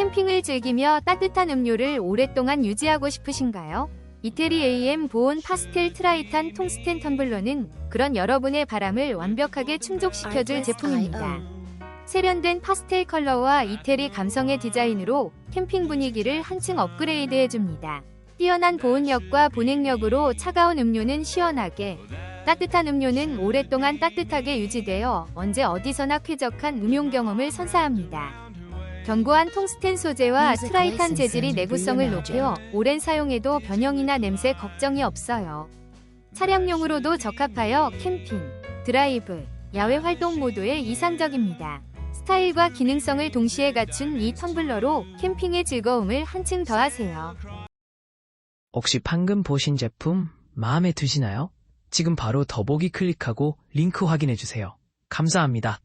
캠핑을 즐기며 따뜻한 음료를 오랫동안 유지하고 싶으신가요? 이태리 AM 보온 파스텔 트라이탄 통스텐 텀블러는 그런 여러분의 바람을 완벽하게 충족시켜줄 제품입니다. 세련된 파스텔 컬러와 이태리 감성의 디자인으로 캠핑 분위기를 한층 업그레이드 해줍니다. 뛰어난 보온력과 보냉력으로 차가운 음료는 시원하게, 따뜻한 음료는 오랫동안 따뜻하게 유지되어 언제 어디서나 쾌적한 음용 경험을 선사합니다. 견고한 통스텐 소재와 트라이탄 재질이 내구성을 높여. 오랜 사용에도 변형이나 냄새 걱정이 없어요. 차량용으로도 적합하여 캠핑, 드라이브, 야외 활동 모두에 이상적입니다. 스타일과 기능성을 동시에 갖춘 이 텀블러로 캠핑의 즐거움을 한층 더하세요. 혹시 방금 보신 제품 마음에 드시나요? 지금 바로 더보기 클릭하고 링크 확인해주세요. 감사합니다.